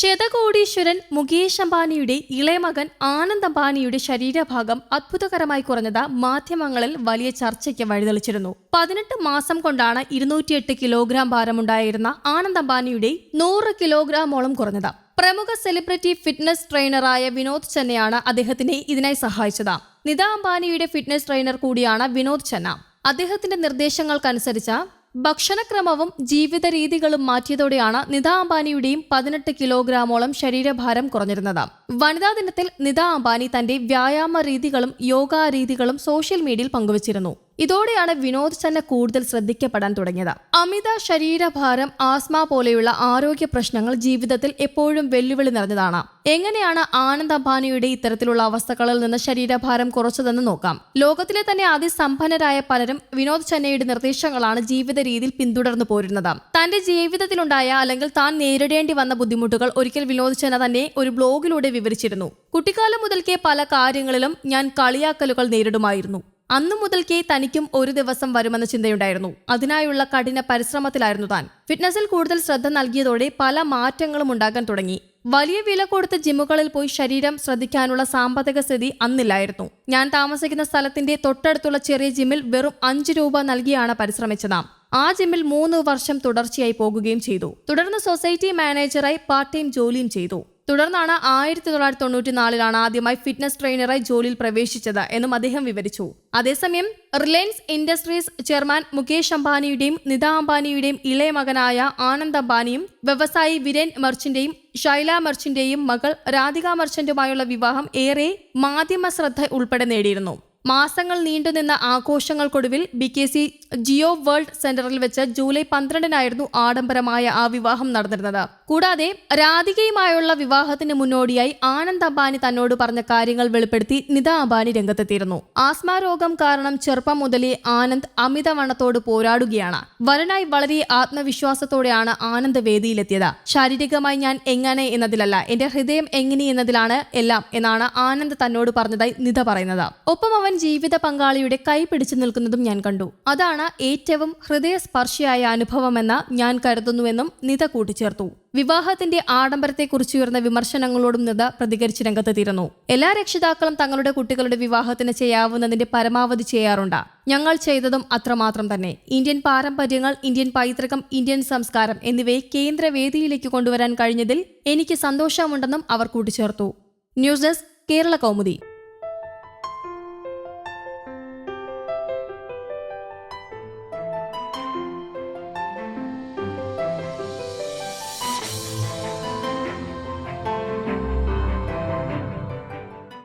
ശതകോടീശ്വരൻ മുകേഷ് അംബാനിയുടെ ഇളയമകൻ ആനന്ദ് അംബാനിയുടെ ശരീരഭാഗം അത്ഭുതകരമായി കുറഞ്ഞത് മാധ്യമങ്ങളിൽ വലിയ ചർച്ചയ്ക്ക് വഴിതെളിച്ചിരുന്നു. പതിനെട്ട് മാസം കൊണ്ടാണ് ഇരുന്നൂറ്റിയെട്ട് കിലോഗ്രാം ഭാരമുണ്ടായിരുന്ന ആനന്ദ് അംബാനിയുടെ നൂറ് കിലോഗ്രാമോളം കുറഞ്ഞത്. പ്രമുഖ സെലിബ്രിറ്റി ഫിറ്റ്നസ് ട്രെയിനറായ വിനോദ് ചെന്നയാണ് അദ്ദേഹത്തിനെ ഇതിനായി സഹായിച്ചത്. നിത അംബാനിയുടെ ഫിറ്റ്നസ് ട്രെയിനർ കൂടിയാണ് വിനോദ് ചെന്ന. അദ്ദേഹത്തിന്റെ നിർദ്ദേശങ്ങൾക്കനുസരിച്ച് ഭക്ഷണക്രമവും ജീവിത രീതികളും മാറ്റിയതോടെയാണ് നിത അംബാനിയുടെയും പതിനെട്ട് കിലോഗ്രാമോളം ശരീരഭാരം കുറഞ്ഞിരുന്നത്. വനിതാ ദിനത്തിൽ നിത അംബാനി തന്റെ വ്യായാമ രീതികളും യോഗ രീതികളും സോഷ്യൽ മീഡിയയിൽ പങ്കുവച്ചിരുന്നു. ഇതോടെയാണ് വിനോദ് ചന്ന കൂടുതൽ ശ്രദ്ധിക്കപ്പെടാൻ തുടങ്ങിയത്. അമിത ശരീരഭാരം ആസ്മ പോലെയുള്ള ആരോഗ്യ പ്രശ്നങ്ങൾ ജീവിതത്തിൽ എപ്പോഴും വെല്ലുവിളി നിറഞ്ഞതാണ്. എങ്ങനെയാണ് ആനന്ദ് അംബാനിയുടെ ഇത്തരത്തിലുള്ള അവസ്ഥകളിൽ നിന്ന് ശരീരഭാരം കുറച്ചതെന്ന് നോക്കാം. ലോകത്തിലെ തന്നെ അതിസമ്പന്നരായ പലരും വിനോദ് ചന്നയുടെ നിർദ്ദേശങ്ങളാണ് ജീവിത രീതിയിൽ പിന്തുടർന്നു പോരുന്നത്. തന്റെ ജീവിതത്തിലുണ്ടായ അല്ലെങ്കിൽ താൻ നേരിടേണ്ടി വന്ന ബുദ്ധിമുട്ടുകൾ ഒരിക്കൽ വിനോദ് ചന്ന തന്നെ ഒരു ബ്ലോഗിലൂടെ വിവരിച്ചിരുന്നു. കുട്ടിക്കാലം മുതൽക്കേ പല കാര്യങ്ങളിലും ഞാൻ കളിയാക്കലുകൾ നേരിടുമായിരുന്നു. അന്നു മുതൽക്കേ തനിക്കും ഒരു ദിവസം വരുമെന്ന ചിന്തയുണ്ടായിരുന്നു. അതിനായുള്ള കഠിന പരിശ്രമത്തിലായിരുന്നു താൻ. ഫിറ്റ്നസിൽ കൂടുതൽ ശ്രദ്ധ നൽകിയതോടെ പല മാറ്റങ്ങളും ഉണ്ടാകാൻ തുടങ്ങി. വലിയ വില കൊടുത്ത് ജിമ്മുകളിൽ പോയി ശരീരം ശ്രദ്ധിക്കാനുള്ള സാമ്പത്തിക സ്ഥിതി അന്നില്ലായിരുന്നു. ഞാൻ താമസിക്കുന്ന സ്ഥലത്തിന്റെ തൊട്ടടുത്തുള്ള ചെറിയ ജിമ്മിൽ വെറും അഞ്ച് രൂപ നൽകിയാണ് പരിശ്രമിച്ചത് ആ ജിമ്മിൽ മൂന്ന് വർഷം തുടർച്ചയായി പോകുകയും ചെയ്തു. തുടർന്ന് സൊസൈറ്റി മാനേജറായി പാർട്ട് ടൈം ജോലിയും ചെയ്തു. തുടർന്നാണ് ആയിരത്തി തൊള്ളായിരത്തി തൊണ്ണൂറ്റി നാലിലാണ് ആദ്യമായി ഫിറ്റ്നസ് ട്രെയിനറായി ജോലിയിൽ പ്രവേശിച്ചത് എന്നും അദ്ദേഹം വിവരിച്ചു. അതേസമയം റിലയൻസ് ഇൻഡസ്ട്രീസ് ചെയർമാൻ മുകേഷ് അംബാനിയുടെയും നിത അംബാനിയുടെയും ഇളയ മകനായ ആനന്ദ് അംബാനിയും വ്യവസായി വിരേൻ മർച്ചിന്റെയും ഷൈല മർച്ചിന്റെയും മകൾ രാധിക മർച്ചന്റുമായുള്ള വിവാഹം ഏറെ മാധ്യമ ശ്രദ്ധ ഉൾപ്പെടെ നേടിയിരുന്നു. മാസങ്ങൾ നീണ്ടുനിന്ന ആഘോഷങ്ങൾക്കൊടുവിൽ B K C Jio World സെന്ററിൽ വെച്ച് ജൂലൈ പന്ത്രണ്ടിനായിരുന്നു ആഡംബരമായ ആ വിവാഹം നടന്നിരുന്നത്. കൂടാതെ രാധികയുമായുള്ള വിവാഹത്തിന് മുന്നോടിയായി ആനന്ദ് അംബാനി തന്നോട് പറഞ്ഞ കാര്യങ്ങൾ വെളിപ്പെടുത്തി നിത അംബാനി രംഗത്തെത്തിയിരുന്നു. ആസ്മ രോഗം കാരണം ചെറുപ്പം മുതലേ ആനന്ദ് അമിതവണ്ണത്തോട് പോരാടുകയാണ്. വരനായി വളരെ ആത്മവിശ്വാസത്തോടെയാണ് ആനന്ദ് വേദിയിലെത്തിയത്. ശാരീരികമായി ഞാൻ എങ്ങനെ എന്നതിലല്ല എന്റെ ഹൃദയം എങ്ങനെ എന്നതിലാണ് എല്ലാം എന്നാണ് ആനന്ദ് തന്നോട് പറഞ്ഞതായി നിത പറയുന്നത്. ഒപ്പം അവൻ ജീവിത പങ്കാളിയുടെ കൈ പിടിച്ചു നിൽക്കുന്നതും ഞാൻ കണ്ടു. അതാണ് ഏറ്റവും ഹൃദയസ്പർശിയായ അനുഭവമെന്ന് ഞാൻ കരുതുന്നുവെന്നും നിത കൂട്ടിച്ചേർത്തു. വിവാഹത്തിന്റെ ആഡംബരത്തെക്കുറിച്ചുയർന്ന വിമർശനങ്ങളോടും നിത പ്രതികരിച്ച് രംഗത്തെത്തിയിരുന്നു എല്ലാ രക്ഷിതാക്കളും തങ്ങളുടെ കുട്ടികളുടെ വിവാഹത്തിന് ചെയ്യാവുന്നതിന്റെ പരമാവധി ചെയ്യാറുണ്ട്. ഞങ്ങൾ ചെയ്തതും അത്രമാത്രം തന്നെ. ഇന്ത്യൻ പാരമ്പര്യങ്ങൾ ഇന്ത്യൻ പൈതൃകം ഇന്ത്യൻ സംസ്കാരം എന്നിവയെ കേന്ദ്രവേദിയിലേക്ക് കൊണ്ടുവരാൻ കഴിഞ്ഞതിൽ എനിക്ക് സന്തോഷമുണ്ടെന്നും അവർ കൂട്ടിച്ചേർത്തു. News desk Kerala Kaumudi.